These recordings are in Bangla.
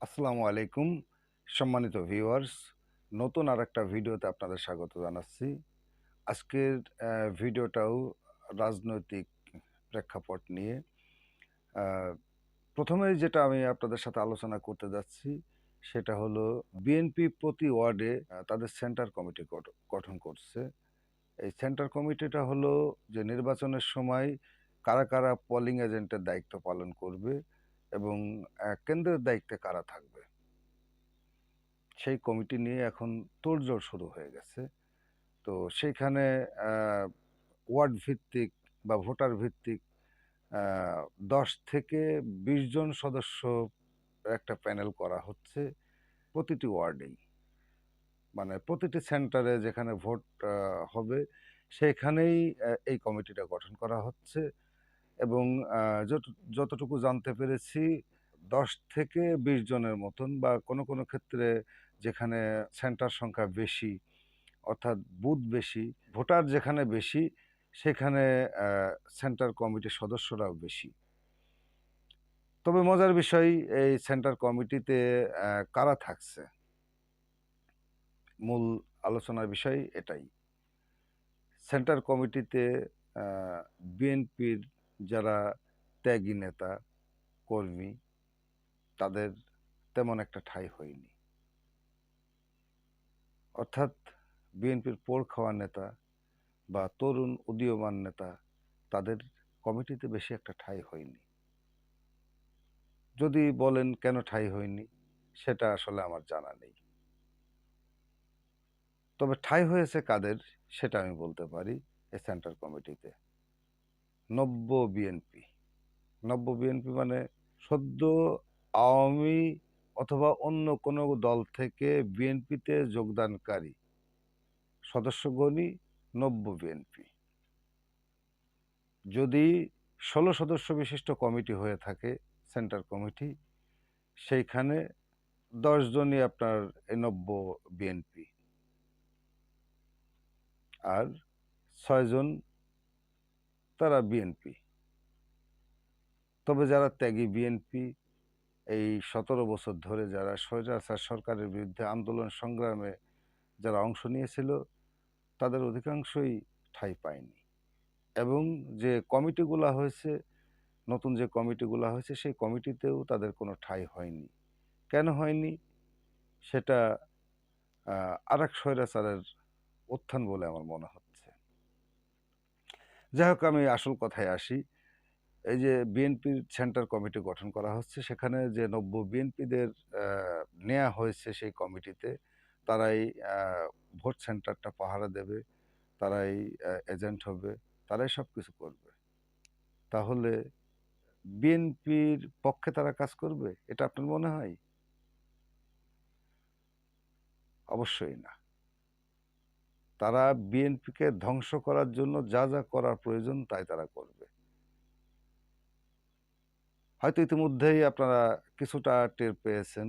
আসসালামু আলাইকুম, সম্মানিত ভিউয়ার্স। নতুন আর একটা ভিডিওতে আপনাদের স্বাগত জানাচ্ছি। আজকের ভিডিওটাও রাজনৈতিক প্রেক্ষাপট নিয়ে। প্রথমে যেটা আমি আপনাদের সাথে আলোচনা করতে যাচ্ছি, সেটা হলো বিএনপি প্রতি ওয়ার্ডে তাদের সেন্টার কমিটি গঠ- গঠন করছে। এই সেন্টার কমিটিটা হলো যে নির্বাচনের সময় কারা কারা পোলিং এজেন্টের দায়িত্ব পালন করবে এবং কেন্দ্রের দায়িত্বে কারা থাকবে? সেই কমিটি নিয়ে এখন তোড়জোড় শুরু হয়ে গেছে। তো সেইখানে ওয়ার্ড ভিত্তিক বা ভোটার ভিত্তিক দশ থেকে বিশ জন সদস্য একটা প্যানেল করা হচ্ছে প্রতিটি ওয়ার্ডেই। মানে প্রতিটি সেন্টারে যেখানে ভোট হবে, সেখানেই এই কমিটিটা গঠন করা হচ্ছে। এবং যত- যতটুকু জানতে পেরেছি, দশ থেকে বিশ জনের মতন বা কোনো কোনো ক্ষেত্রে যেখানে সেন্টার সংখ্যা বেশি, অর্থাৎ বুথ বেশি, ভোটার যেখানে বেশি, সেখানে সেন্টার কমিটির সদস্যরাও বেশি। তবে মজার বিষয়, এই সেন্টার কমিটিতে কারা থাকছে? মূল আলোচনার বিষয় এটাই। সেন্টার কমিটিতে বিএনপির যারা ত্যাগী নেতা, কর্মী, তাদের তেমন একটা ঠাঁই হয়নি। অর্থাৎ বিএনপির পোড় খাওয়া নেতা বা তরুণ উদীয়মান নেতা, তাদের কমিটিতে বেশি একটা ঠাঁই হয়নি। যদি বলেন কেন ঠাঁই হয়নি, সেটা আসলে আমার জানা নেই। তবে ঠাঁই হয়েছে কাদের, সেটা আমি বলতে পারি এই সেন্টার কমিটিতে। নব্য বিএনপি। নব্য বিএনপি মানে সদ্য আওয়ামী অথবা অন্য কোনো দল থেকে বিএনপিতে যোগদানকারী। সদস্যগণই নব্য বিএনপি। যদি ষোলো সদস্য বিশিষ্ট কমিটি হয়ে থাকে, সেন্টার কমিটি, সেইখানে দশজনই আপনার এই নব্য বিএনপি। আর ছয়জন তারা বিএনপি। তবে যারা ত্যাগী বিএনপি, এই সতেরো বছর ধরে যারা স্বৈরাচার সরকারের বিরুদ্ধে আন্দোলন সংগ্রামে যারা অংশ নিয়েছিল, তাদের অধিকাংশই ঠাঁই পায়নি। এবং যে কমিটিগুলো হয়েছে, নতুন যে কমিটিগুলো হয়েছে, সেই কমিটিতেও তাদের কোনো ঠাঁই হয়নি। কেন হয়নি? সেটা আর এক স্বৈরাচারের উত্থান বলে আমার মনে হচ্ছে যাই হোক, আমি আসল কথায় আসি। এই যে বিএনপির সেন্টার কমিটি গঠন করা হচ্ছে, সেখানে যে নব্য বিএনপিদের নেওয়া হয়েছে সেই কমিটিতে তারাই ভোট সেন্টারটা পাহারা দেবে, তারাই এজেন্ট হবে, তারাই সব কিছু করবে। তাহলে বিএনপির পক্ষে তারা কাজ করবে? এটা আপনার মনে হয়? অবশ্যই না। তারা বিএনপিকে ধ্বংস করার জন্য যা যা করার প্রয়োজন তাই তারা করবে। হয়তো ইতিমধ্যেই আপনারা কিছুটা টের পেয়েছেন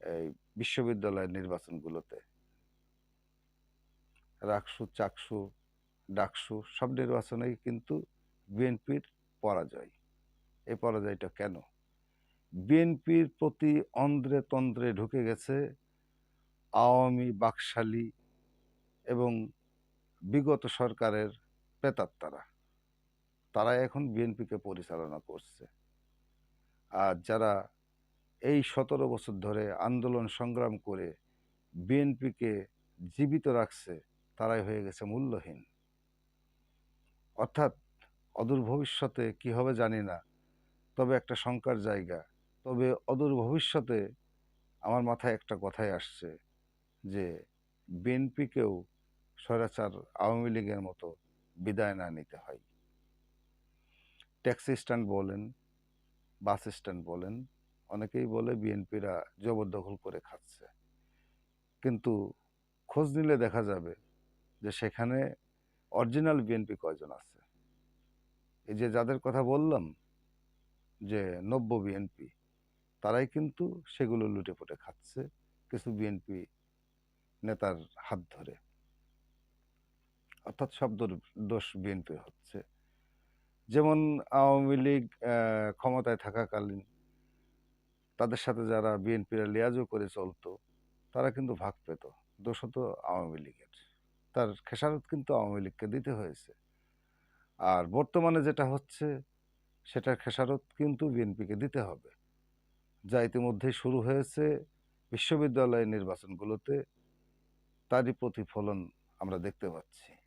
এই বিশ্ববিদ্যালয়ের নির্বাচনগুলোতে। রাকসু, চাকসু, ডাকসু সব নির্বাচনেই কিন্তু বিএনপির পরাজয়। এই পরাজয়টা কেন? বিএনপির প্রতি অন্ধ্রে তন্দ্রে ঢুকে গেছে আওয়ামী বাকশালী এবং বিগত সরকারের প্রেতাত্মারা তারা এখন বিএনপিকে পরিচালনা করছে। আর যারা এই সতেরো বছর ধরে আন্দোলন সংগ্রাম করে বিএনপিকে জীবিত রাখছে, তারাই হয়ে গেছে মূল্যহীন। অর্থাৎ অদূর ভবিষ্যতে কি হবে জানি না, তবে একটা শঙ্কার জায়গা। তবে অদূর ভবিষ্যতে আমার মাথায় একটা কথাই আসছে যে বিএনপিকেও স্বৈরাচার আওয়ামী লীগের মতো বিদায় না নিতে হয়। ট্যাক্সি স্ট্যান্ড বলেন, বাস স্ট্যান্ড বলেন, অনেকেই বলে বিএনপিরা জবরদখল করে খাচ্ছে। কিন্তু খোঁজ নিলে দেখা যাবে যে সেখানে অরিজিনাল বিএনপি কয়জন আছে। এই যে যাদের কথা বললাম যে নব্য বিএনপি, তারাই কিন্তু সেগুলো লুটে পুটে খাচ্ছে, কিছু বিএনপি নেতার হাত ধরে। অর্থাৎ সব দোষ বিএনপি হচ্ছে। যেমন আওয়ামী লীগ ক্ষমতায় থাকাকালীন তাদের সাথে যারা বিএনপিরা লিয়াজও করে চলতো, তারা কিন্তু ভাগ পেত। দোষত আওয়ামী লীগের। তার খেসারত কিন্তু আওয়ামী লীগকে দিতে হয়েছে। আর বর্তমানে যেটা হচ্ছে, সেটার খেসারত কিন্তু বিএনপিকে দিতে হবে। যা ইতিমধ্যেই শুরু হয়েছে বিশ্ববিদ্যালয় নির্বাচনগুলোতে, তারই প্রতিফলন আমরা দেখতে পাচ্ছি।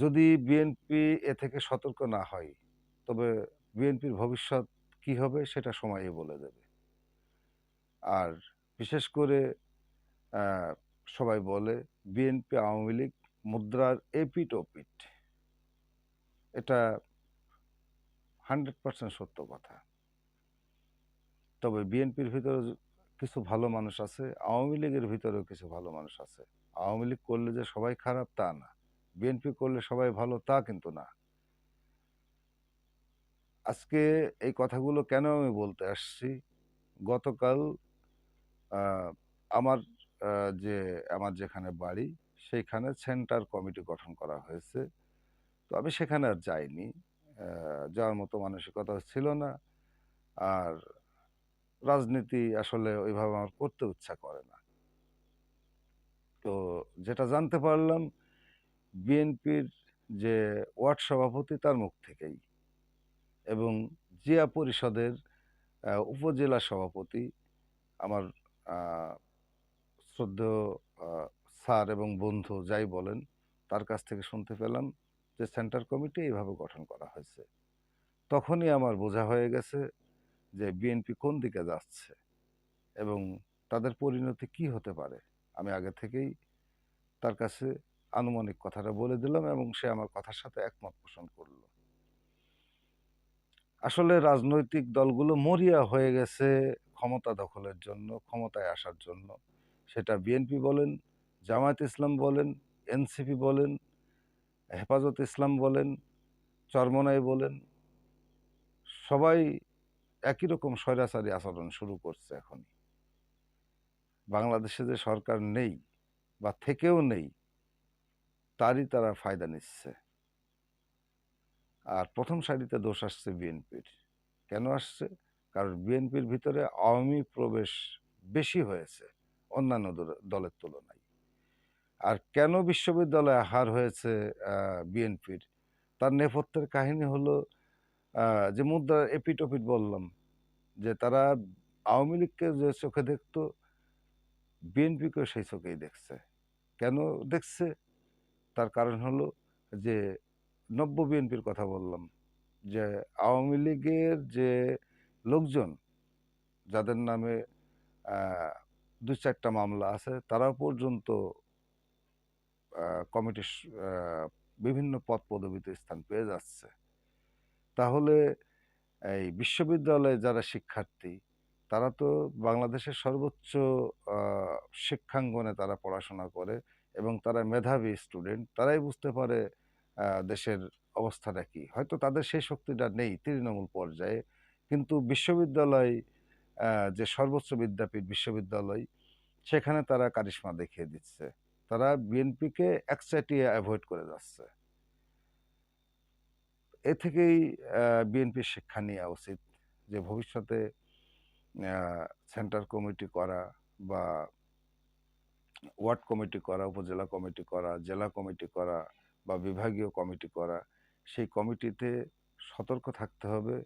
যদি বিএনপি এ থেকে সতর্ক না হয়, তবে বিএনপির ভবিষ্যৎ কি হবে সেটা সময়ই বলে দেবে। আর বিশেষ করে সবাই বলে বিএনপি আওয়ামী লীগ মুদ্রার এপিট ওপিট এটা হান্ড্রেড পার্সেন্ট সত্য কথা। তবে বিএনপির ভিতরে কিছু ভালো মানুষ আছে, আওয়ামী লীগের ভিতরেও কিছু ভালো মানুষ আছে। আওয়ামী লীগ করলে যে সবাই খারাপ, তা না। বিএনপি করলে সবাই ভালো, তা কিন্তু না। আজকে এই কথাগুলো কেন আমি বলতে আসছি? গতকাল আমার যে, আমার যেখানে বাড়ি সেইখানে সেন্টার কমিটি গঠন করা হয়েছে। তো আমি সেখানে আর যাইনি। যাওয়ার মতো মানসিকতা ছিল না। আর রাজনীতি আসলে ওইভাবে আমার করতে ইচ্ছা করে না। তো যেটা জানতে পারলাম বিএনপির যে ওয়ার্ড সভাপতি তার মুখ থেকেই এবং জিয়া পরিষদের উপজেলা সভাপতি আমার শ্রদ্ধেয় স্যার এবং বন্ধু যাই বলেন, তার কাছ থেকে শুনতে পেলাম যে সেন্টার কমিটি এইভাবে গঠন করা হয়েছে। তখনই আমার বোঝা হয়ে গেছে যে বিএনপি কোন দিকে যাচ্ছে এবং তাদের পরিণতি কি হতে পারে, আমি আগে থেকেই তার কাছে আনুমানিক কথাটা বলে দিলাম এবং সে আমার কথার সাথে একমত পোষণ করল। আসলে রাজনৈতিক দলগুলো মরিয়া হয়ে গেছে ক্ষমতা দখলের জন্য, ক্ষমতায় আসার জন্য। সেটা বিএনপি বলেন, জামায়াত ইসলাম বলেন এনসিপি বলেন, হেফাজত ইসলাম বলেন, চরমনাই বলেন, সবাই একই রকম স্বৈরাচারী আচরণ শুরু করছে এখন বাংলাদেশে যে সরকার নেই বা থেকেও নেই তারই তারা ফায়দা নিচ্ছে। আর প্রথম সারিতে দোষ আসছে বিএনপির। কেন আসছে? কারণ বিএনপির ভিতরে আওয়ামী প্রবেশ বেশি হয়েছে অন্যান্য দলের তুলনায়। আর কেন বিশ্ববিদ্যালয়ে হার হয়েছে বিএনপির? তার নেপথ্যের কাহিনী হলো যে মুদ্রার এপিটোপিট বললাম, যে তারা আওয়ামী লীগকে যে চোখে দেখতো, বিএনপিকেও সেই চোখেই দেখছে। কেন দেখছে? তার কারণ হলো যে নব্য বিএনপির কথা বললাম, যে আওয়ামী লীগের যে লোকজন, যাদের নামে দু চারটা মামলা আছে তারাও পর্যন্ত কমিটির বিভিন্ন পদ পদবিতে স্থান পেয়ে যাচ্ছে। তাহলে এই বিশ্ববিদ্যালয়ে যারা শিক্ষার্থী, তারা তো বাংলাদেশের সর্বোচ্চ শিক্ষাঙ্গনে তারা পড়াশোনা করে। এবং তারা মেধাবী স্টুডেন্ট তারাই বুঝতে পারে দেশের অবস্থাটা কি। হয়তো তাদের সেই শক্তিটা নেই তৃণমূল পর্যায়ে, কিন্তু বিশ্ববিদ্যালয় যে সর্বোচ্চ বিদ্যাপীঠ বিশ্ববিদ্যালয়, সেখানে তারা কারিশমা দেখিয়ে দিচ্ছে। তারা বিএনপিকে একচাটিয়ে অ্যাভয়েড করে যাচ্ছে। এ থেকেই বিএনপির শিক্ষা নেওয়া উচিত, যে ভবিষ্যতে সেন্টার কমিটি করা বা ওয়ার্ড কমিটি করা, উপজেলা কমিটি করা, জেলা কমিটি করা বা বিভাগীয় কমিটি করা, সেই কমিটিতে সতর্ক থাকতে হবে।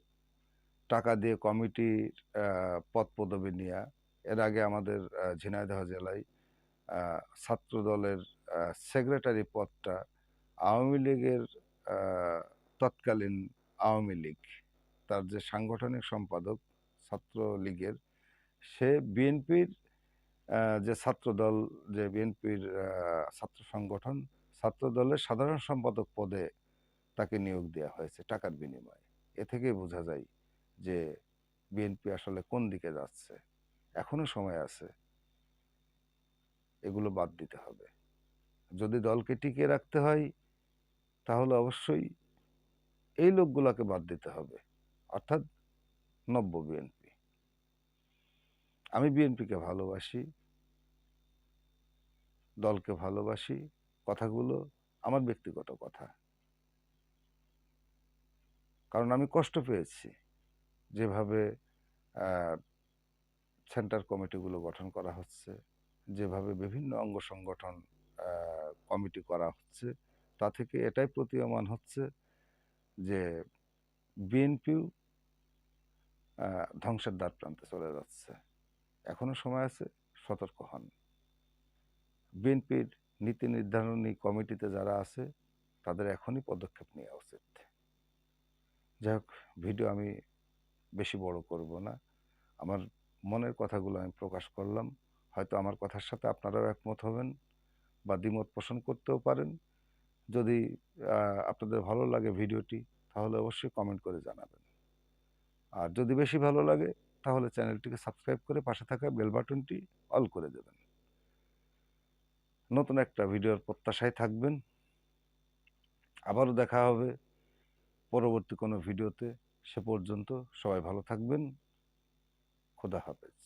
টাকা দিয়ে কমিটির পদ পদবি নেওয়া এর আগে আমাদের ঝিনাইদহ জেলায় ছাত্র দলের সেক্রেটারি পদটা আওয়ামী লীগের তৎকালীন আওয়ামী লীগ, তার যে সাংগঠনিক সম্পাদক ছাত্র লীগের সে বিএনপির যে ছাত্রদল, যে বিএনপির ছাত্র সংগঠন, ছাত্রদলের সাধারণ সম্পাদক পদে তাকে নিয়োগ দেওয়া হয়েছে টাকার বিনিময়ে। এ থেকেই বোঝা যায় যে বিএনপি আসলে কোন দিকে যাচ্ছে। এখনও সময় আছে এগুলো বাদ দিতে হবে। যদি দলকে টিকিয়ে রাখতে হয়, তাহলে অবশ্যই এই লোকগুলোকে বাদ দিতে হবে। অর্থাৎ নব্য বিএনপি। আমি বিএনপিকে ভালোবাসি, দলকে ভালোবাসি, কথাগুলো আমার ব্যক্তিগত কথা। কারণ আমি কষ্ট পেয়েছি যেভাবে সেন্টার কমিটিগুলো গঠন করা হচ্ছে, যেভাবে বিভিন্ন অঙ্গ সংগঠন কমিটি করা হচ্ছে, তা থেকে এটাই প্রতীয়মান হচ্ছে যে বিএনপিও ধ্বংসের দ্বার প্রান্তে চলে যাচ্ছে। এখনও সময় আছে, সতর্ক হন। বিএনপির নীতি নির্ধারণী কমিটিতে যারা আছে, তাদের এখনই পদক্ষেপ নেওয়া উচিত। যাই হোক, ভিডিও আমি বেশি বড় করব না। আমার মনের কথাগুলো আমি প্রকাশ করলাম। হয়তো আমার কথার সাথে আপনারাও একমত হবেন বা দ্বিমত পোষণ করতেও পারেন। যদি আপনাদের ভালো লাগে ভিডিওটি, তাহলে অবশ্যই কমেন্ট করে জানাবেন। আর যদি বেশি ভালো লাগে তাহলে চ্যানেলটিকে সাবস্ক্রাইব করে পাশে থাকা বেল বাটনটি অল করে দেবেন। নতুন একটা ভিডিওর প্রত্যাশায় থাকবেন। আবারও দেখা হবে পরবর্তী কোনো ভিডিওতে। সে পর্যন্ত সবাই ভালো থাকবেন। খোদা হাফেজ।